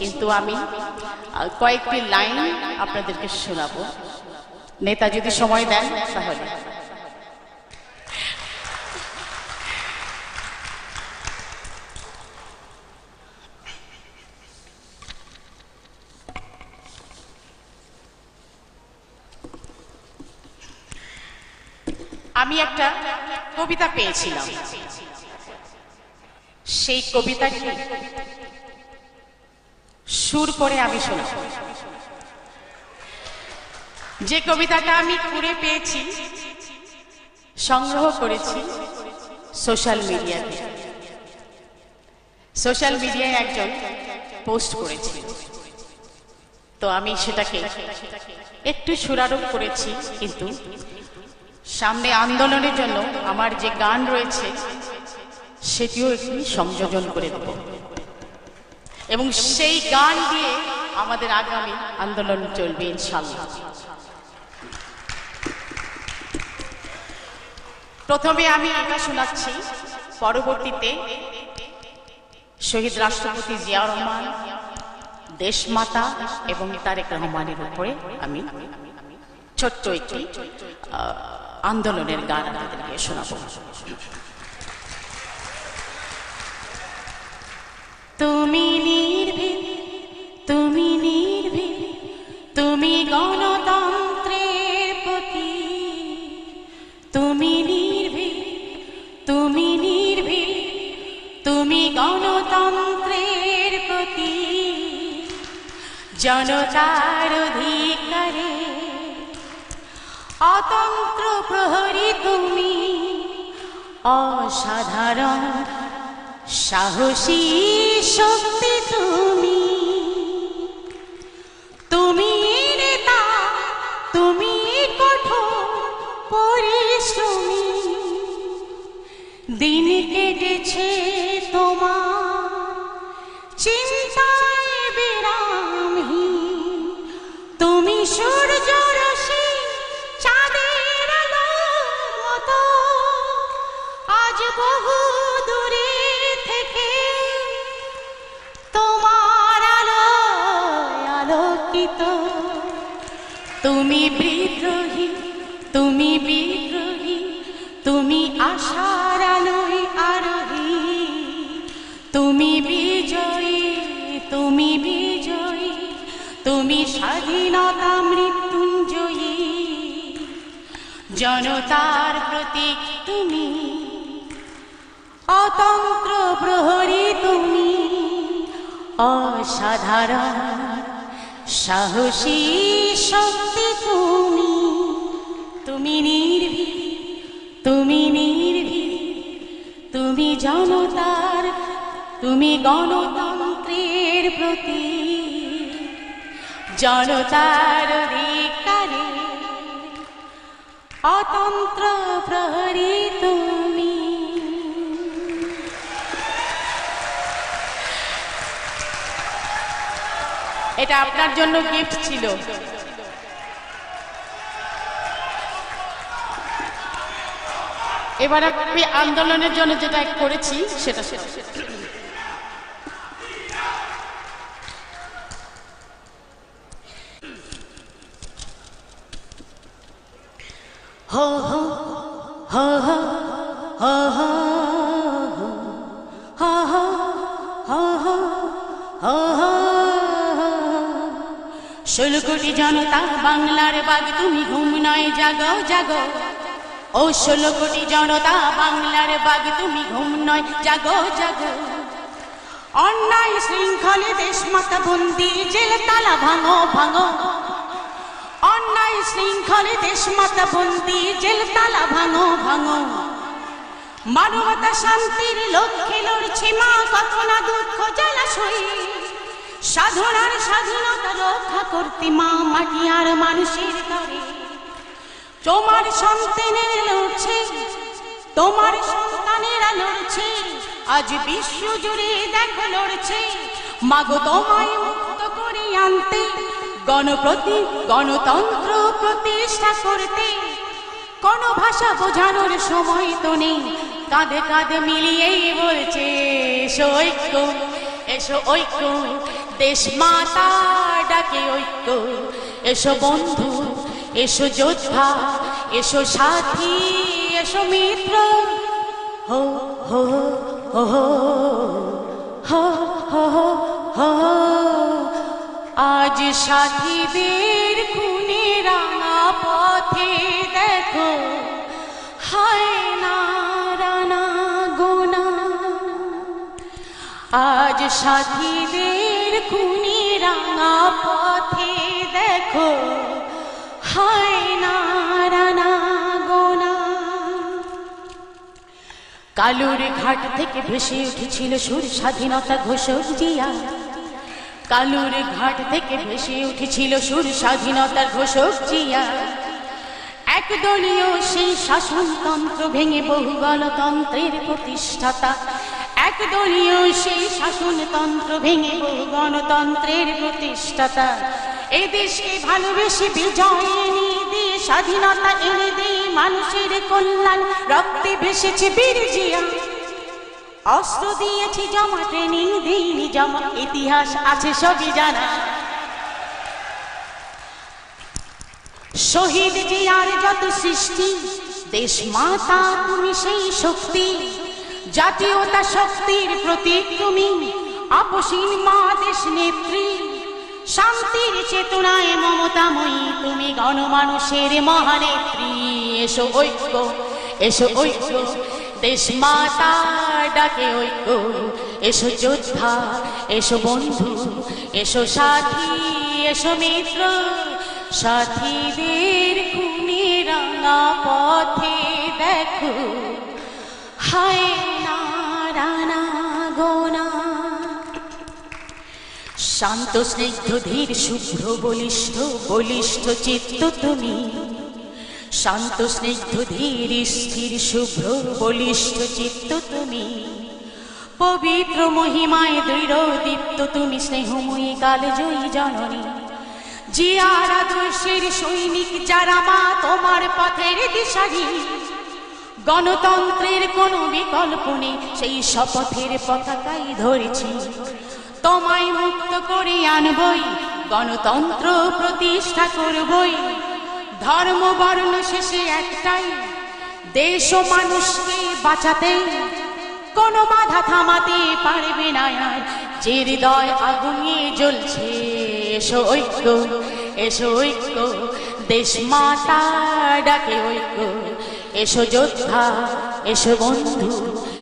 কিন্তু আমি কয়েকটি লাইন আপনাদেরকে শোনাবো। নেতা যদি সময় দেন, তাহলে। আমি একটা কবিতা পেয়েছিলাম। সেই কবিতাটি সুর করে আমি শোনাব যে কবিতাটা আমি কুড়ে পেয়েছি, সংগ্রহ করেছি সোশ্যাল মিডিয়াতে সোশ্যাল মিডিয়ায় একজন পোস্ট করেছি তো আমি সেটাকে একটু সুরারোপ করেছি, কিন্তু সামনে আন্দোলনের জন্য আমার যে গান রয়েছে, সেটিও একটু সংযোজন করে দেব। এবং সেই গান দিয়ে আমাদের আগামী আন্দোলন চলবে ইনশাল্লাহ প্রথমে আমি এটা শোনাচ্ছি, পরবর্তীতে শহীদ রাষ্ট্রপতি জিয়া রহমান, দেশমাতা এবং তারেক রহমানের উপরে আমি ছোট্ট একটি আন্দোলনের গান আপনাদেরকে শোনাবো। তুমি প্রতি, জনতার অধিকারে। অতন্ত্র প্রহরী তুমি, অসাধারণ সাহসী শক্তি তুমি। তুমি নেতা, তুমি কঠোর পরিশ্রমী। দিন কেটেছে চিন্তায় বিরামহীন। তুমি সূর্য রশ্মি চাঁদের আজ বহু থেকে তোমার তুমি বিদ্রোহী তুমি বিদ্রোহী। তুমি বিজয়ী, তুমি স্বাধীনতা মৃত্যুঞ্জয়ী। জনতার প্রতীক তুমি, অতন্ত্র প্রহরী তুমি, অসাধারণ, সাহসী শক্তি তুমি। তুমি নির্ভীক তুমি নির্ভীক, তুমি জনতার, তুমি গণতন্ত্রের প্রতি। জনতার অধিকারে অতন্ত্র প্রহরী তুমি। এটা আপনার জন্য গিফট ছিল। এবার আমি আন্দোলনের জন্য যেটা করেছি, সেটা সেটা ষোলো কোটি জনতা, বাংলার বাগ, তুমি ঘুম নয়, জাগো জাগো। ও ষোলো কোটি জনতা, বাংলার বাগ, তুমি ঘুম নয়, জাগো জাগো। অন্যায় শৃঙ্খলে দেশ মাতা বন্দি, জেল তালা ভাঙো ভাঙো। অন্যায় শৃঙ্খলে দেশ মাতা বন্দি, জেল তালা ভাঙো ভাঙো। মানবতা শান্তির লক্ষ্যে লড়ছে মা, কত না দুঃখ, জলাশয়। সাধনার স্বাধীনতা রক্ষা করতে মা মাটি আর মানুষের তরে তোমার সন্তানের লড়ছে, তোমার সন্তানেরা লড়ছে আজ বিশ্ব জুড়ে দেখো লড়ছে। মাগো তোমায় মুক্ত করে আনতে, গণপ্রতি, গণতন্ত্র প্রতিষ্ঠা করতে। কোন ভাষা বোঝানোর সময় তো নেই, কাঁধে কাঁধে মিলিয়েই বলছে, এসো ঐক্য এসো ঐক্য। দেশ মাতা ডাকে ঐক্য। এসো বন্ধু, এসো যোদ্ধা, এসো সাথী, এসো মিত্র। হো হো হো হো হো হো আজ সাথীদের খুনে রাঙা পথে দেখো। হায় না রানা গোনা। আজ সাথীদের খুনি রাঙা পথে দেখো। হায় না গোনা। কালুর ঘাট থেকে ভেসে উঠেছিল সুর স্বাধীনতা ঘোষক জিয়া। কালুর ঘাট থেকে ভেসে উঠেছিল সুর স্বাধীনতার ঘোষক জিয়া। একদলীয় সেই শাসনতন্ত্র ভেঙে বহু গণতন্ত্রের প্রতিষ্ঠাতা একদলীয় সেই শাসনতন্ত্র ভেঙে গণতন্ত্রের প্রতিষ্ঠাতা। এই দেশকে ভালোবেসে বিজয় এনে স্বাধীনতা এনে দিয়ে মানুষের কল্যাণ, রক্তে ভেসেছে বীর জিয়া অস্ত্র দিয়েছি জমা, ট্রেনিং দিইনি জমা, ইতিহাস আছে সবই জানা। শহীদ জিয়ার যত সৃষ্টি দেশ মাতা তুমি সেই শক্তি। জাতীয়তা শক্তির প্রতীক তুমি, আপসীন মা দেশ নেত্রী। শান্তির চেতনায় মমতাময়ী তুমি গণমানুষের মহানেত্রী। এসো ঐক্য এসো ঐক্য, দেশ মাতা ডাকে ঐক্য। এসো যোদ্ধা, এসো বন্ধু, এসো সাথী, এসো মিত্র। সাথীদের খুনে রাঙা পথে দেখো। হায় শান্ত স্নিগ্ধ ধীর শুভ্র বলিষ্ঠ বলিষ্ঠ চিত্ত তুমি। শান্ত স্নিগ্ধ ধীর, স্থির, শুভ্র, বলিষ্ঠ চিত্ত তুমি। পবিত্র মহিমায় দৃঢ়, দীপ্ত তুমি স্নেহময়ী কাল জয়ী জননী। জিয়ার আদর্শের সৈনিক যারা মা তোমার পথের দিশারি। গণতন্ত্রের কোনো বিকল্প নেই, সেই শপথের পতাকাই ধরেছি। তোমায় মুক্ত করে আনবই, গণতন্ত্র প্রতিষ্ঠা করবই। ধর্ম বর্ণ শেষে একটাই, দেশ ও মানুষকে বাঁচাতে। কোনো বাধা থামাতে পারবে না যে হৃদয় আগুনে জ্বলছে, এসো ঐক্য এসো ঐক্য। দেশ মাতা ডাকে ঐক্য, এসো যোদ্ধা, এসো বন্ধু